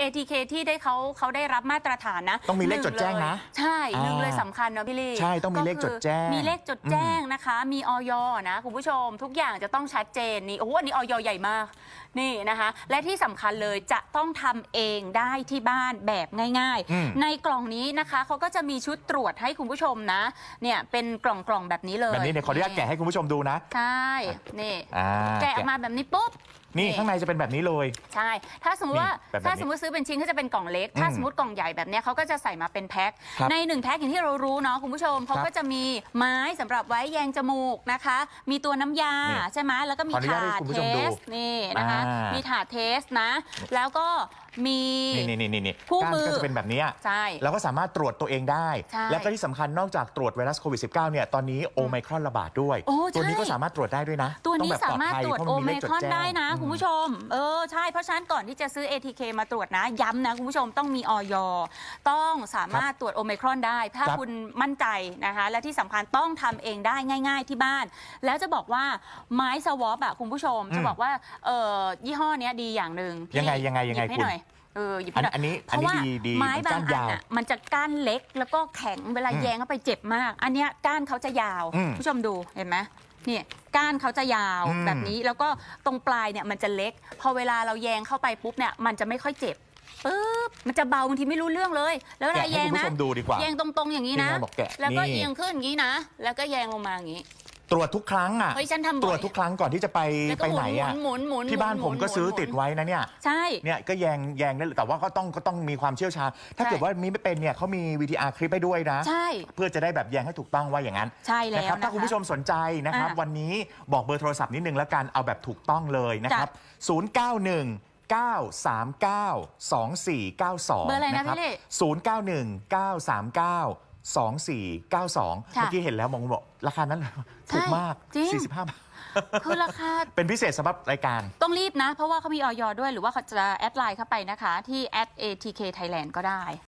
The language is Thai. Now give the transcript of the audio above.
ATK ที่ได้เขาเขาได้รับมาตรฐานนะต้องมีเลขหจดแจ้งนะเลยใช่หนึ่งอ่าเลยสำคัญเนาะพี่ลี่ใช่ต้องมีเลขจดแจ้งก็คือมีเลขจดแจ้งนะคะ มีออยนะคุณผู้ชม ทุกอย่างจะต้องชัดเจนนี่โอ้โหอันนี้ออยใหญ่มากนี่นะคะ และที่สำคัญเลยจะต้องทำเองได้ที่บ้านแบบง่ายอืมๆในกล่องนี้นะคะเขาก็จะมีชุดตรวจให้คุณผู้ชมนะเนี่ยเป็นกล่องๆแบบนี้เลยแบบนี้เนี่ยขออนุญาตแกะให้คุณผู้ชมดูนะใช่นี่อ่าแกะออกมาแบบนี้ปุ๊บ นี่ข้างในจะเป็นแบบนี้เลย ใช่ ถ้าสมมติว่านี่แบบนี้ถ้าสมมติซื้อเป็นชิ้นก็จะเป็นกล่องเล็ก ถ้าอืมสมมติกล่องใหญ่แบบเนี้ยเขาก็จะใส่มาเป็นแพ็ค ครับในหนึ่งแพ็คอย่างที่เรารู้เนาะคุณผู้ชมเขาครับก็จะมีไม้สำหรับไว้แยงจมูกนะคะ มีตัวน้ำยานี่ใช่ไหมแล้วก็มีขออนุญาตถาให้ดคุณผู้เทชมดูสนี่นะคะ อ่ามีมีถาดเทสนะ แล้วก็มีนี่นี่นี่นี่คู่ก้านมือ ก็จะเป็นแบบเนี้ยใช่แล้วก็สามารถตรวจตัวเองได้ ใช่และก็ที่สำคัญนอกจากตรวจไวรัสโควิด -19 เนี่ยตอนนี้โอไมครอนระบาดด้วย โอ้ตัวนี้ใช่ก็สามารถตรวจได้ด้วยนะตัวนี้องแบบสามารถปลอดภัยตรวจเพโอราะนไมเลขจครอนแจ้งได้นะอืมคุณผู้ชม เออ ใช่ เพราะฉะนั้นก่อนที่จะซื้อ ATK มาตรวจนะ ย้ำนะ คุณผู้ชมต้องมีออยต้องสามารถตรวจโอไมครอนได้ ถ้าครับคุณมั่นใจนะคะ และที่สำคัญต้องทำเองได้ง่าย ๆที่บ้าน แล้วจะบอกว่าไม้สวอปอะคุณผู้ชม จะบอกว่าเออยี่ห้อเนี้ยดีอย่างหนึ่งพี่ยังไงยังไงยังไงหบให้คุณ หน่อย เออหยิบอัให้นหน่อยอันนี้เพอันราะนี้ว่าดีดีไม้มันบาก้างนอันยาวอะมันจะก้านเล็กแล้วก็แข็งเวลาอืมแยงเข้าไปเจ็บมาก อันเนี้ยก้านเขาจะยาวอืมคุณผู้ชมดูเห็นไหมเนี่ยก้านเขาจะยาวอืม แบบนี้แล้วก็ตรงปลายเนี่ยมันจะเล็ก พอเวลาเราแยงเข้าไปปุ๊บเนี่ยมันจะไม่ค่อยเจ็บปึ๊บมันจะเบาบางทีไม่รู้เรื่องเลย แล้วเวแกะลาให้แยงคุณผู้นะชมดูดีกว่า แยงตรงๆอย่างนี้นะ ทีมงานบอกแกะแล้วก็นี่ เอียงขึ้นอย่างนี้นะ แล้วก็แยงลงมาอย่างนี้ ตรวจทุกครั้งอะเฮ้ยฉันทำตรบ่วอจยทุกครั้งก่อนที่จะไปแล้วก็ไปหมุไหนนอะหมุนหมุนหมุนที่บ้านหผมก็หซื้อหมุนติดไว้นะเนี่ยใช่ เนี่ยก็แยงแยงได้แต่ว่าก็ต้องก็ต้องมีความเชี่ยวชาญถ้าใช่ เกิดว่ามีไม่เป็นเนี่ยเขามี VTR คลิปให้ด้วยนะ ใช่ เพื่อจะได้แบบแยงให้ถูกต้องว่าอย่างนั้นใช่แล้วนะครับนะถ้าคุณผู้ชมสนใจนะครับ อะวันนี้บอกเบอร์โทรศัพท์นิดนึงแล้วกันเอาแบบถูกต้องเลยนะครับ 091 939 2492เบอร์อะไรนะครัพี่เล่ 091 939 2492ค่ะเมื่อกี้เห็นแล้วมองบอกราคานั้นถูกมาก จริง 45 บาท คือราคา เป็นพิเศษสำหรับรายการ ต้องรีบนะ เพราะว่าเขามีออยด้วยหรือว่าเขาจะแอดไลน์เข้าไปนะคะ ที่ @atk thailand ก็ได้